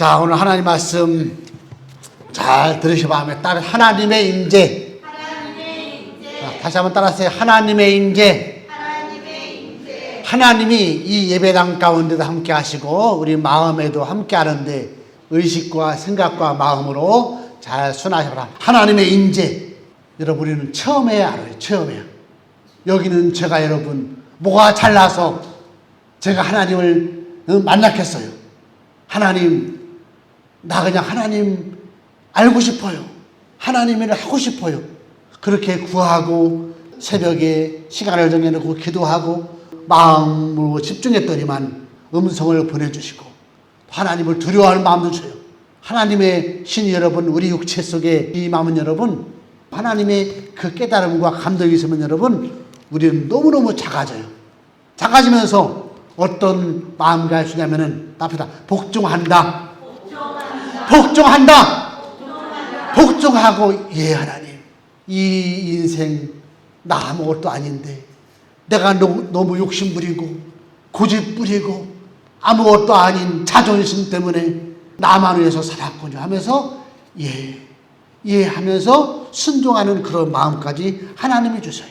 자, 오늘 하나님 말씀 잘 들으셔봐. 따라 하나님의 임재. 자, 다시 한번 따라하세요. 하나님의 임재. 하나님이 이 예배당 가운데도 함께 하시고 우리 마음에도 함께 하는데 의식과 생각과 마음으로 잘 순하셔라. 하나님의 임재. 여러분 우리는 처음에 알아요. 처음에. 여기는 제가 여러분 뭐가 잘나서 제가 하나님을 어, 만났겠어요. 하나님 나 그냥 하나님 알고 싶어요. 하나님을 하고 싶어요. 그렇게 구하고 새벽에 시간을 정해놓고 기도하고 마음으로 집중했더니만 음성을 보내주시고 하나님을 두려워하는 마음도 줘요. 하나님의 신이 여러분 우리 육체 속에 이 마음은 여러분 하나님의 그 깨달음과 감동이 있으면 여러분 우리는 너무너무 작아져요. 작아지면서 어떤 마음과 주냐면은 앞에다 복종한다. 복종한다. 복종하고 예 하나님 이 인생 나 아무것도 아닌데 내가 너무, 욕심 부리고 고집 부리고 아무것도 아닌 자존심 때문에 나만 위해서 살았군요 하면서 예, 예 하면서 순종하는 그런 마음까지 하나님이 주셔요.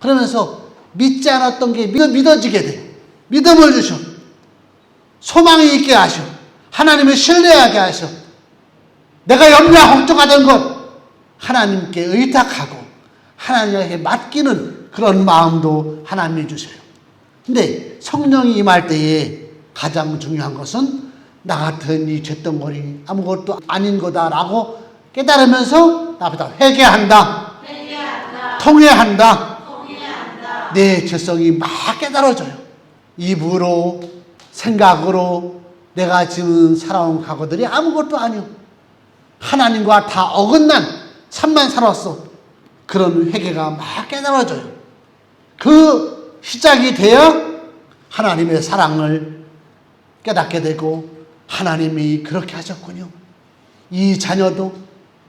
그러면서 믿지 않았던 게 믿어, 믿어지게 돼. 믿음을 주셔. 소망이 있게 하셔. 하나님을 신뢰하게 하셔. 내가 염려 걱정하던 것 하나님께 의탁하고 하나님에게 맡기는 그런 마음도 하나님이 주세요. 근데 성령이 임할 때에 가장 중요한 것은 나 같은 이 죄덩어리 아무것도 아닌 거다라고 깨달으면서 앞에다 회개한다. 통회한다. 내 죄성이 막 깨달아져요. 입으로 생각으로 내가 지금 살아온 과거들이 아무것도 아니요. 하나님과 다 어긋난 삶만 살았어. 그런 회개가 막 깨달아져요. 그 시작이 되어 하나님의 사랑을 깨닫게 되고 하나님이 그렇게 하셨군요. 이 자녀도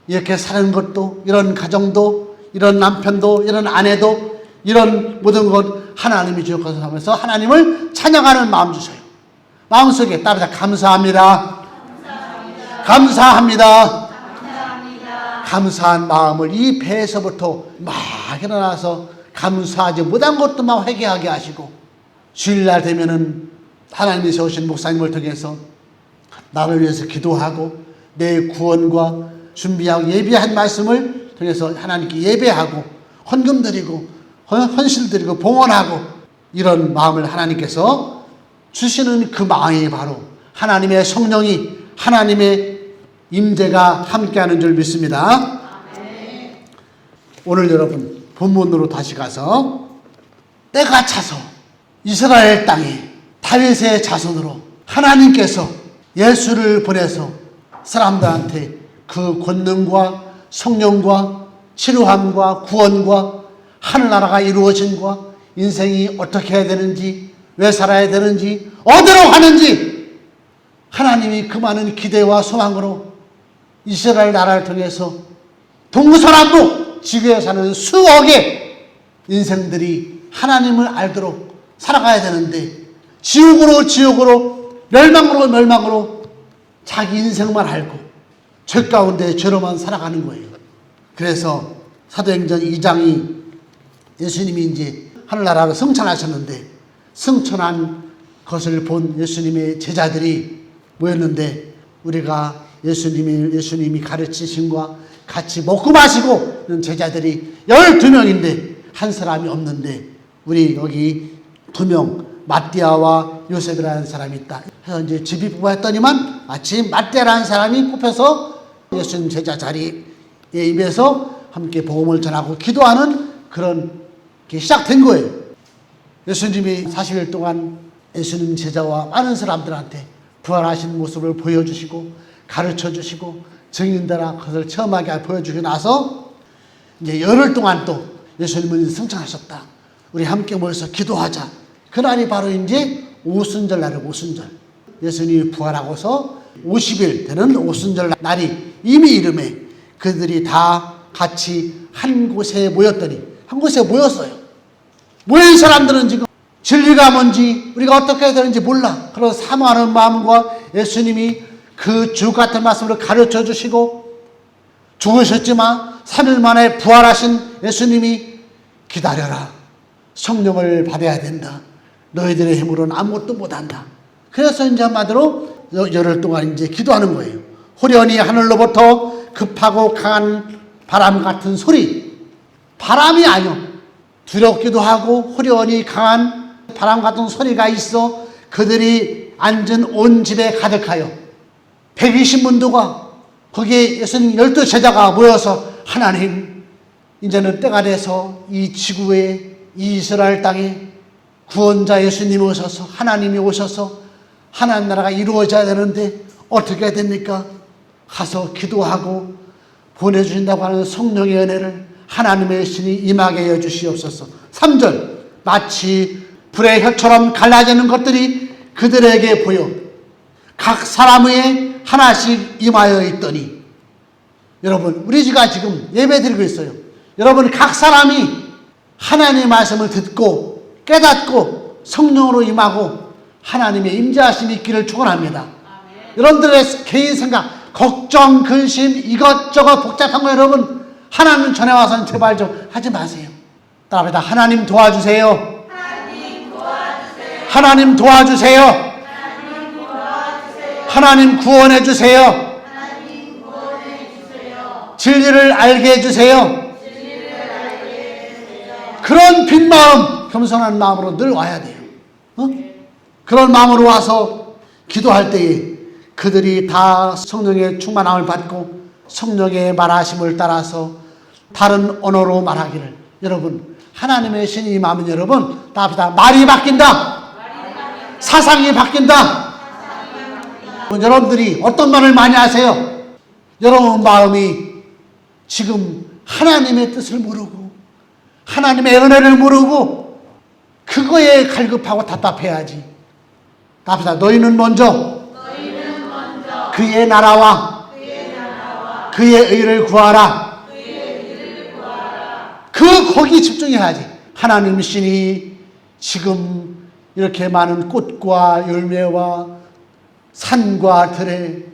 이렇게 사는 것도 이런 가정도 이런 남편도 이런 아내도 이런 모든 것 하나님이 주셨고 하면서 하나님을 찬양하는 마음 주셔요. 마음속에 따르자 감사합니다. 감사합니다. 감사 한 마음을 이 배에서부터 막 일어나서 감사하지 못한 것도 막 회개하게 하시고 주일날 되면은 하나님이 세우신 목사님을 통해서 나를 위해서 기도하고 내 구원과 준비하고 예비한 말씀을 통해서 하나님께 예배하고 헌금 드리고 헌- 헌실 드리고 봉헌하고 이런 마음을 하나님께서 주시는 그 마음이 바로 하나님의 성령이 하나님의 임재가 함께하는 줄 믿습니다. 오늘 여러분 본문으로 다시 가서 때가 차서 이스라엘 땅에 다윗의 자손으로 하나님께서 예수를 보내서 사람들한테 그 권능과 성령과 치료함과 구원과 하늘나라가 이루어진과 인생이 어떻게 해야 되는지 왜 살아야 되는지 어디로 가는지 하나님이 그 많은 기대와 소망으로 이스라엘 나라를 통해서 동서남북 지구에 사는 수억의 인생들이 하나님을 알도록 살아가야 되는데 지옥으로 지옥으로 멸망으로 멸망으로 자기 인생만 알고 죄 가운데 죄로만 살아가는 거예요. 그래서 사도행전 2장이 예수님이 이제 하늘나라를 승천하셨는데 승천한 것을 본 예수님의 제자들이 모였는데 우리가 예수님이 예수님이 가르치신 과 같이 먹고 마시고 있는 제자들이 12명인데 한 사람이 없는데 우리 여기 두 명 마띠아와 요셉이라는 사람이 있다. 그래서 이제 집이 뽑았더니만 마침 마띠아라는 사람이 뽑혀서 예수님 제자 자리에 임해서 함께 복음을 전하고 기도하는 그런 게 시작된 거예요. 예수님이 40일 동안 예수님 제자와 많은 사람들한테 부활하신 모습을 보여주시고 가르쳐 주시고 증인들아 그것을 체험하게 보여주고 나서 이제 열흘 동안 또 예수님은 승천하셨다. 우리 함께 모여서 기도하자. 그날이 바로 이제 오순절 날이 오순절. 예수님이 부활하고서 50일 되는 오순절 날이 이미 이름에 그들이 다 같이 한 곳에 모였더니 한 곳에 모였어요. 모인 사람들은 지금 진리가 뭔지 우리가 어떻게 해야 되는지 몰라. 그런 사모하는 마음과 예수님이 그 주 같은 말씀을 가르쳐 주시고 죽으셨지만 3일 만에 부활하신 예수님이 기다려라. 성령을 받아야 된다. 너희들의 힘으로는 아무것도 못한다. 그래서 이제 한마디로 여- 열흘 동안 이제 기도하는 거예요. 호련히 하늘로부터 급하고 강한 바람 같은 소리. 바람이 아니요. 두렵기도 하고 호련히 강한 바람 같은 소리가 있어 그들이 앉은 온 집에 가득하여 120문도가 거기에 예수님 열두 제자가 모여서 하나님 이제는 때가 돼서 이 지구에 이 이스라엘 땅에 구원자 예수님이 오셔서 하나님이 오셔서 하나님 나라가 이루어져야 되는데 어떻게 해야 됩니까? 가서 기도하고 보내주신다고 하는 성령의 은혜를 하나님의 신이 임하게 해 주시옵소서. 3절 마치 불의 혈처럼 갈라지는 것들이 그들에게 보여 각 사람의 하나씩 임하여 있더니 여러분 우리 지가 지금 예배 드리고 있어요. 여러분 각 사람이 하나님의 말씀을 듣고 깨닫고 성령으로 임하고 하나님의 임재하심이 있기를 축원합니다. 여러분들의 개인 생각, 걱정, 근심 이것저것 복잡한 거 여러분 하나님 전에 와서는 제발 좀 하지 마세요. 따라합니다. 하나님 도와주세요. 하나님 도와주세요. 하나님 구원해 주세요. 진리를 알게 해 주세요. 그런 빈 마음, 겸손한 마음으로 늘 와야 돼요. 어? 그런 마음으로 와서 기도할 때에 그들이 다 성령의 충만함을 받고 성령의 말하심을 따라서 다른 언어로 말하기를 여러분 하나님의 신이 임하면 여러분 답이다 말이 바뀐다 사상이 바뀐다 여러분들이 어떤 말을 많이 하세요 여러분 마음이 지금 하나님의 뜻을 모르고 하나님의 은혜를 모르고 그거에 갈급하고 답답해야지 답이다 너희는 먼저 그의 나라와 그의 의를 구하라. 그 거기 집중해야지. 하나님 신이 지금 이렇게 많은 꽃과 열매와 산과 들에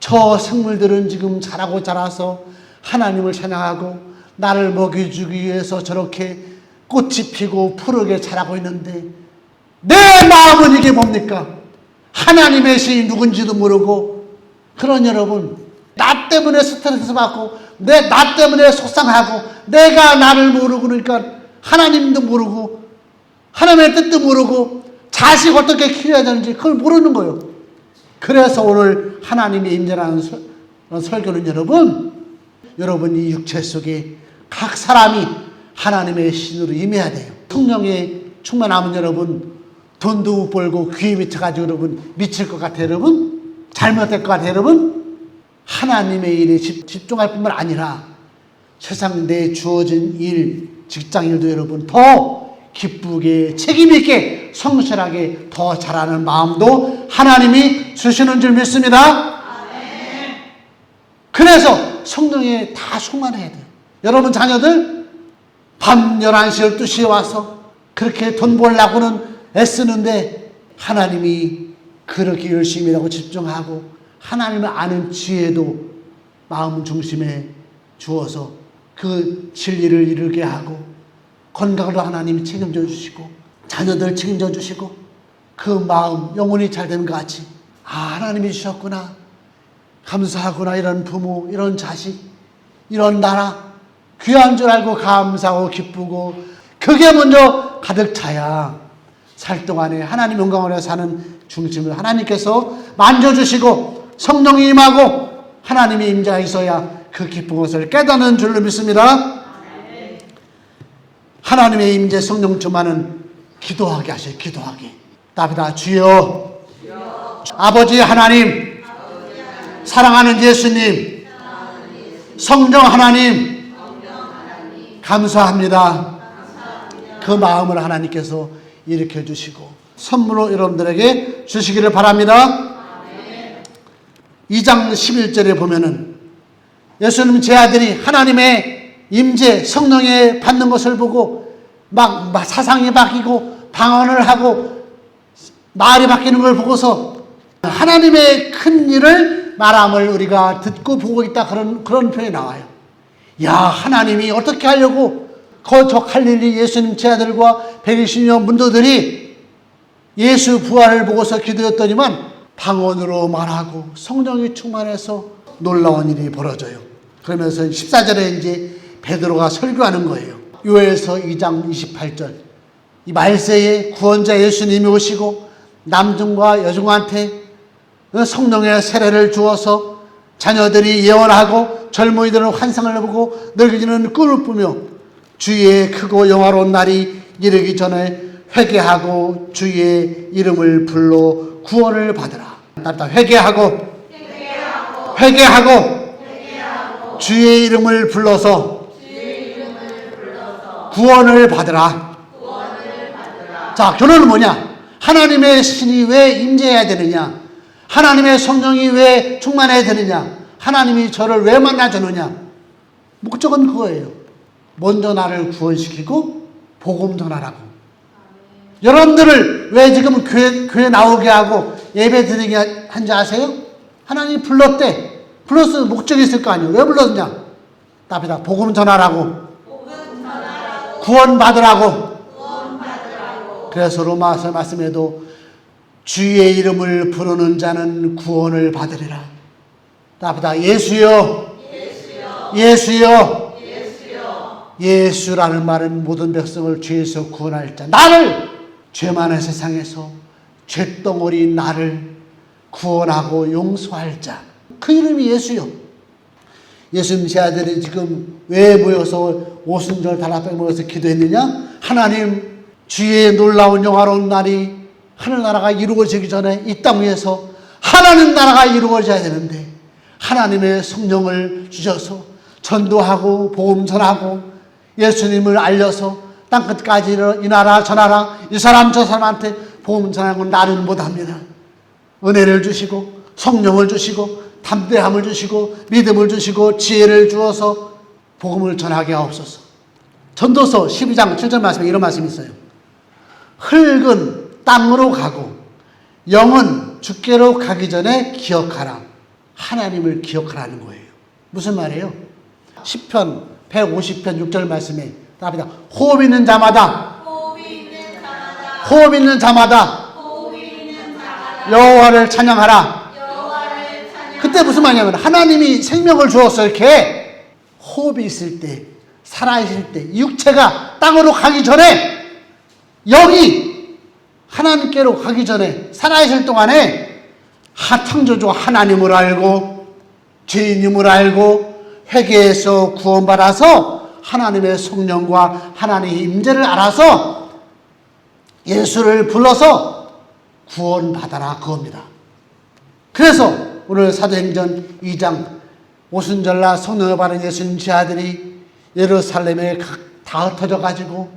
저 생물들은 지금 자라고 자라서 하나님을 찬양하고 나를 먹여주기 위해서 저렇게 꽃이 피고 푸르게 자라고 있는데 내 마음은 이게 뭡니까? 하나님의 신이 누군지도 모르고 그런 여러분 나 때문에 스트레스 받고 내 나 때문에 속상하고 내가 나를 모르고 그러니까 하나님도 모르고 하나님의 뜻도 모르고 자식 어떻게 키워야 되는지 그걸 모르는 거예요. 그래서 오늘 하나님의 임재라는 설교는 여러분 여러분 이 육체 속에 각 사람이 하나님의 신으로 임해야 돼요. 성령의 충만하면 여러분 돈도 못 벌고 귀에 미쳐가지고 여러분 미칠 것 같아요 여러분 잘못될 것 같아요 여러분 하나님의 일에 집, 집중할 뿐만 아니라 세상 내 주어진 일 직장 일도 여러분 더 기쁘게 책임있게 성실하게 더 잘하는 마음도 하나님이 주시는 줄 믿습니다. 그래서 성령에 다 충만해야 돼요. 여러분 자녀들 밤 11시 12시에 와서 그렇게 돈 벌려고는 애쓰는데 하나님이 그렇게 열심히 하고 집중하고 하나님을 아는 지혜도 마음 중심에 주어서 그 진리를 이루게 하고 건강도 하나님이 책임져 주시고 자녀들 책임져 주시고 그 마음 영혼이 잘 되는 것 같이 아 하나님이 주셨구나 감사하구나 이런 부모 이런 자식 이런 나라 귀한 줄 알고 감사하고 기쁘고 그게 먼저 가득 차야 살 동안에 하나님 영광을 위해 사는 중심을 하나님께서 만져주시고 성령이 임하고 하나님의 임재가 있어야 그 기쁜 것을 깨닫는 줄로 믿습니다. 하나님의 임재 성령 충만은 기도하게 하세요. 기도하게. 답이다. 주여. 아버지 하나님. 사랑하는 예수님. 성령 하나님. 감사합니다. 그 마음을 하나님께서 일으켜 주시고 선물로 여러분들에게 주시기를 바랍니다. 2장 11절에 보면은 예수님 제 아들이 하나님의 임재 성령에 받는 것을 보고 막, 막 사상이 바뀌고 방언을 하고 말이 바뀌는 걸 보고서 하나님의 큰 일을 말함을 우리가 듣고 보고 있다 그런 그런 표현이 나와요. 야 하나님이 어떻게 하려고 거저 갈릴리 예수님 제 아들과 120명 문도들이 예수 부활을 보고서 기도했더니만 방언으로 말하고 성령이 충만해서 놀라운 일이 벌어져요. 그러면서 14절에 이제 베드로가 설교하는 거예요. 요에서 2장 28절. 이 말세에 구원자 예수님이 오시고 남중과 여중한테 성령의 세례를 주어서 자녀들이 예언하고 젊은이들은 환상을 보고 늙은이는 꿈을 꾸며 주의 크고 영화로운 날이 이르기 전에 회개하고 주의 이름을 불러 구원을 받으라. 따뜻 회개하고 회개하고 주의 이름을 불러서 구원을 받으라. 자, 결론은 뭐냐? 하나님의 신이 왜 임재해야 되느냐? 하나님의 성령이 왜 충만해야 되느냐? 하나님이 저를 왜 만나주느냐? 목적은 그거예요. 먼저 나를 구원시키고 복음 전하라고. 여러분들을 왜 지금 교회, 교회 나오게 하고 예배 드리게 한지 아세요? 하나님이 불렀대. 불렀을 목적이 있을 거 아니에요. 왜 불렀냐? 답이다. 복음 전하라고. 구원 받으라고. 그래서 로마서 말씀에도 주의 이름을 부르는 자는 구원을 받으리라. 답이다. 예수여. 예수여. 예수라는 말은 모든 백성을 죄에서 구원할 자. 나를 죄 많은 세상에서 죄덩어리 나를 구원하고 용서할 자. 그 이름이 예수요. 예수님 제 아들이 지금 왜 모여서 오순절 다락방 모여서 기도했느냐? 하나님 주의 놀라운 영화로운 날이 하늘나라가 이루어지기 전에 이 땅 위에서 하나님 나라가 이루어져야 되는데 하나님의 성령을 주셔서 전도하고 복음 전하고 예수님을 알려서 땅끝까지 이 나라 저 나라 이 사람 저 사람한테 복음 전하는 건 나는 못합니다. 은혜를 주시고 성령을 주시고 담대함을 주시고 믿음을 주시고 지혜를 주어서 복음을 전하게 하옵소서. 전도서 12장 7절 말씀에 이런 말씀이 있어요. 흙은 땅으로 가고 영은 주께로 가기 전에 기억하라. 하나님을 기억하라는 거예요. 무슨 말이에요? 10편 150편 6절 말씀에 답이다. 호흡 있는 자마다 호흡 있는 자마다 여호와를 찬양하라. 그때 무슨 말이냐면 하나님이 생명을 주었어 이렇게 호흡이 있을 때 살아 있을 때 육체가 땅으로 가기 전에 영이 하나님께로 가기 전에 살아 있을 동안에 하창조주 하나님을 알고 죄인임을 알고 회개해서 구원받아서 하나님의 성령과 하나님의 임재를 알아서 예수를 불러서 구원받아라 그겁니다. 그래서 오늘 사도행전 2장 오순절날 성령을 받은 예수님 제 아들이 예루살렘에 다 흩어져 가지고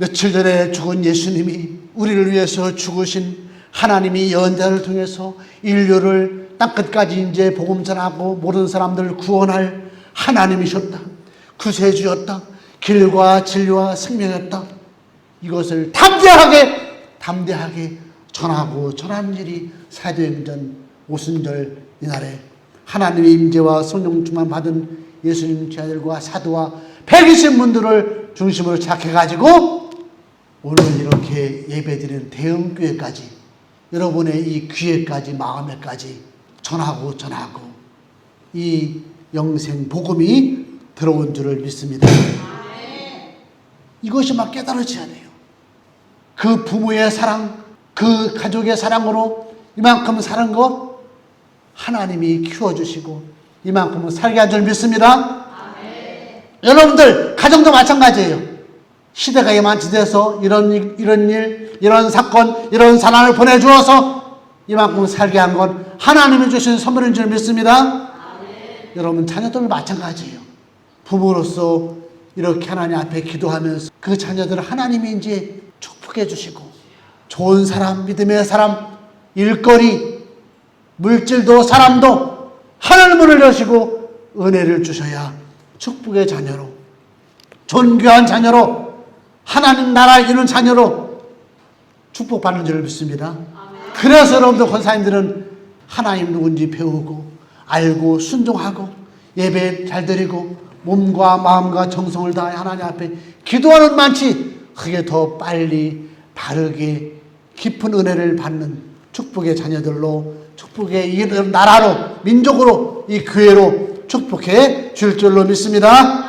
며칠 전에 죽은 예수님이 우리를 위해서 죽으신 하나님이 연자를 통해서 인류를 땅끝까지 이제 복음 전하고 모든 사람들을 구원할 하나님이셨다. 구세주였다. 길과 진리와 생명이었다. 이것을 담대하게 담대하게 전하고 전하는 일이 사도행전 오순절 이날에 하나님의 임재와 성령 충만 받은 예수님 제자들과 사도와 120 분들을 중심으로 착해가지고 오늘 이렇게 예배드리는 대형교회까지 여러분의 이 귀에까지 마음에까지 전하고 전하고 이 영생 복음이 들어온 줄을 믿습니다. 이것이 막 깨달아져야 돼요. 그 부모의 사랑, 그 가족의 사랑으로 이만큼 사는 거 하나님이 키워주시고 이만큼은 살게 한 줄 믿습니다. 여러분들 가정도 마찬가지예요. 시대가 이만치 돼서 이런 일, 이런 일, 이런 사건, 이런 사랑을 보내주어서 이만큼 살게 한 건 하나님이 주신 선물인 줄 믿습니다. 여러분 자녀들 마찬가지예요. 부모로서 이렇게 하나님 앞에 기도하면서 그 자녀들을 하나님이 이제 축복해 주시고 좋은 사람, 믿음의 사람, 일거리, 물질도 사람도 하늘 문을 여시고 은혜를 주셔야 축복의 자녀로 존귀한 자녀로 하나님 나라 이루는 자녀로 축복받는 줄 믿습니다. 그래서 여러분들 권사님들은 하나님 누군지 배우고 알고 순종하고 예배 잘 드리고 몸과 마음과 정성을 다해 하나님 앞에 기도하는 많지 그게 더 빨리 바르게 깊은 은혜를 받는 축복의 자녀들로 축복의 이 나라로 민족으로 이 교회로 축복해 줄 줄로 믿습니다.